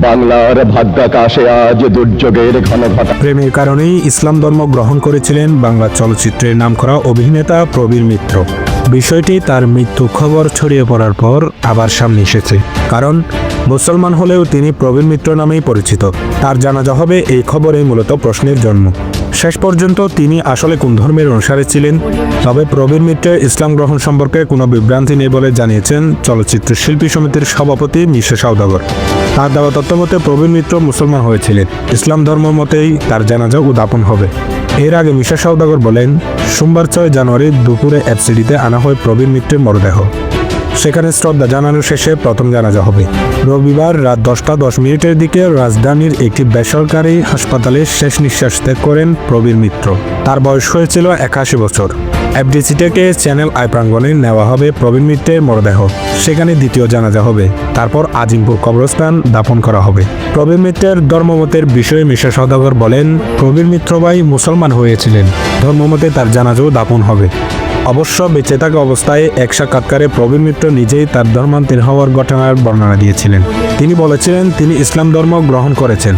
বাংলার ভাগ্যাকাশে আজ দুর্যোগের ঘন প্রেমের কারণেই ইসলাম ধর্ম গ্রহণ করেছিলেন বাংলা চলচ্চিত্রের নামকরা অভিনেতা প্রবীর মিত্র। বিষয়টি তার মৃত্যু খবর ছড়িয়ে পড়ার পর আবার সামনে এসেছে। কারণ, মুসলমান হলেও তিনি প্রবীর মিত্র নামেই পরিচিত। তার জানাজা হবে এই খবরেই মূলত প্রশ্নের জন্ম। শেষ পর্যন্ত তিনি আসলে কোন ধর্মের অনুসারে ছিলেন? তবে প্রবীর মিত্রের ইসলাম গ্রহণ সম্পর্কে কোনো বিভ্রান্তি নেই বলে জানিয়েছেন চলচ্চিত্র শিল্পী সমিতির সভাপতি মিশা সাউদাগর তার দেওয়া তথ্য মতে প্রবীর মিত্র মুসলমান হয়েছিলেন। ইসলাম ধর্ম মতেই তার জানাজা উদাপন হবে। এর আগে মিশা সাউদাগর বলেন, সোমবার ছয় জানুয়ারি দুপুরে এফসিডিতে আনা হয় প্রবীর মিত্রের মরদেহ। সেখানে শ্রদ্ধা জানানো শেষে প্রথম জানাজা হবে। রবিবার রাত দশটা দশ মিনিটের দিকে রাজধানীর একটি বেসরকারি হাসপাতালে শেষ নিঃশ্বাস ত্যাগ করেন প্রবীর মিত্র। তার বয়স হয়েছিল একাশি বছর। এফডিসি থেকে চ্যানেল আই প্রাঙ্গণে নেওয়া হবে প্রবীণ মিত্রের মরদেহ। সেখানে দ্বিতীয় জানাজা হবে। তারপর আজিমপুর কবরস্থান দাপন করা হবে। প্রবীণ মিত্রের ধর্মমতের বিষয়ে মিশা সদাগর বলেন, প্রবীর মিত্র ভাই মুসলমান হয়েছিলেন। ধর্মমতে তার জানাজাও দাপন হবে। অবশ্য বেঁচে থাকা অবস্থায় এক সাক্ষাৎকারে প্রবীণ মিত্র নিজেই তার ধর্মান্তর হওয়ার ঘটনার বর্ণনা দিয়েছিলেন। তিনি বলেছিলেন, তিনি ইসলাম ধর্ম গ্রহণ করেছেন।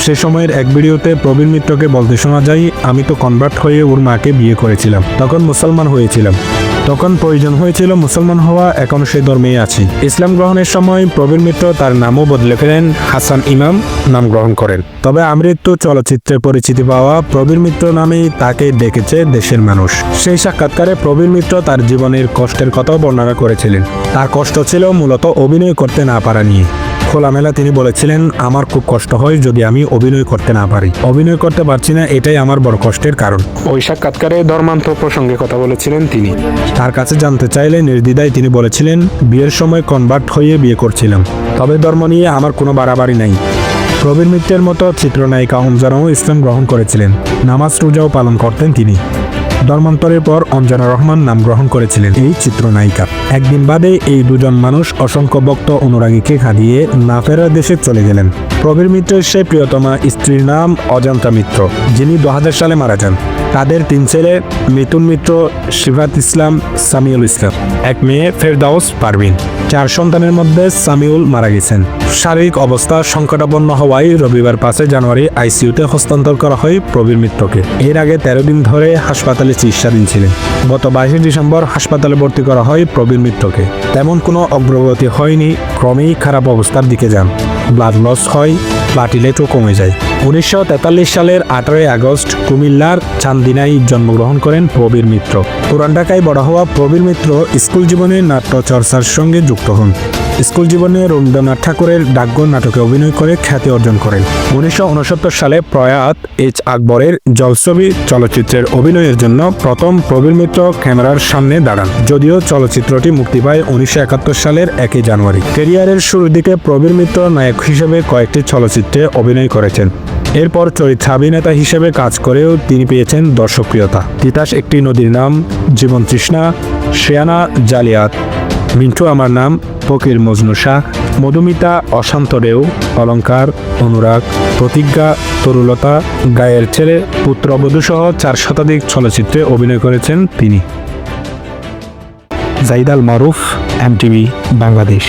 সে সময়ের এক ভিডিওতে প্রবীণ মিত্রকে বলতে শোনা যায়, আমি তো কনভার্ট হয়ে ওর মাকে বিয়ে করেছিলাম, তখন মুসলমান হয়েছিলাম। তখন প্রয়োজন হয়েছিল মুসলমান হওয়া, এখন সেই ধর্মেই আছি। ইসলাম গ্রহণের সময় প্রবীর মিত্র তার নামও বদলে ফেলেন, হাসান ইমাম নাম গ্রহণ করেন। তবে আমৃত্যু চলচ্চিত্রে পরিচিতি পাওয়া প্রবীর মিত্র নামেই তাকে ডেকেছে দেশের মানুষ। সেই সাক্ষাৎকারে প্রবীর মিত্র তার জীবনের কষ্টের কথাও বর্ণনা করেছিলেন। তার কষ্ট ছিল মূলত অভিনয় করতে না পারা নিয়ে। খোলামেলা তিনি বলেছিলেন আমার খুব কষ্ট হয় যদি আমি অভিনয় করতে না পারি। অভিনয় করতে পারছি না এটাই আমার বড় কষ্টের কারণ। ওই সাক্ষাৎকারে ধর্মান্তর প্রসঙ্গে কথা বলেছিলেন তিনি। তার কাছে জানতে চাইলে নির্দ্বিধায় তিনি বলেছিলেন বিয়ের সময় কনভার্ট হয়ে বিয়ে করছিলাম। তবে ধর্ম নিয়ে আমার কোনো বাড়াবাড়ি নাই। প্রবীর মিত্রের মতো চিত্রনায়িকা অঞ্জনাও ইসলাম গ্রহণ করেছিলেন। নামাজ রোজাও পালন করতেন তিনি। ধর্মান্তরের পর অঞ্জনা রহমান নাম গ্রহণ করেছিলেন এই চিত্রনায়িকা। একদিন বাদে এই দুজন মানুষ অসংখ্য ভক্ত অনুরাগীকে খাদিয়ে না ফেরার দেশে চলে গেলেন। প্রবীর মিত্রের সে প্রিয়তমা স্ত্রীর নাম অজন্তা মিত্র, যিনি দু হাজার সালে মারা যান। তাদের তিন ছেলে মিতুন মিত্র, শিবাত ইসলাম, সামিউল ইসলাম। এক মেয়ে, ফেরদাউস পারভিন। চার সন্তানের মধ্যে সামিউল মারা গেছেন। শারীরিক অবস্থা সংকটাপন্ন হওয়ায় রবিবার পাঁচে জানুয়ারি আইসিইউতে হস্তান্তর করা হয় প্রবীর মিত্রকে। এর আগে তেরো দিন ধরে হাসপাতালে চিকিৎসাধীন ছিলেন। গত বাইশে ডিসেম্বর হাসপাতালে ভর্তি করা হয় প্রবীর মিত্রকে। তেমন কোনো অগ্রগতি হয়নি, ক্রমেই খারাপ অবস্থার দিকে যান। ব্লাড লস হয় প্লাটিলেটও কমে যায়। উনিশশো তেতাল্লিশ সালের আঠারোই আগস্ট কুমিল্লার চান্দিনাই জন্মগ্রহণ করেন প্রবীর মিত্র। পুরান ঢাকায় বড় হওয়া প্রবীর মিত্র স্কুল জীবনে নাট্য চর্চার সঙ্গে যুক্ত হন। স্কুল জীবনে রবীন্দ্রনাথ ঠাকুরের ডাকঘর নাটকে অভিনয় করে খ্যাতি অর্জন করেন। উনিশশো উনসত্তর সালে প্রয়াত এইচ আকবরের জলছবি চলচ্চিত্রের অভিনয়ের জন্য প্রথম প্রবীর মিত্র ক্যামেরার সামনে দাঁড়ান। যদিও চলচ্চিত্রটি মুক্তি পায় উনিশশো একাত্তর সালের একই জানুয়ারি। ক্যারিয়ারের শুরুর দিকে প্রবীর মিত্র নায়ক হিসেবে কয়েকটি চলচ্চিত্রে অভিনয় করেছেন। এরপর চরিত্রাভিনেতা হিসেবে কাজ করেও তিনি পেয়েছেন দর্শকপ্রিয়তা। তিতাস একটি নদীর নাম, জীবন তৃষ্ণা, শ্রেয়ানা জালিয়াত। মিন্টু আমার নাম, ফকির মজনু শাহ। মধুমিতা, অশান্ত রেউ অলঙ্কার অনুরাগ, প্রতিজ্ঞা, তরুলতা, গায়ের ছেলে পুত্রবধূসহ চার শতাধিক চলচ্চিত্রে অভিনয় করেছেন তিনি। জাইদাল মারুফ, এমটিভি, বাংলাদেশ।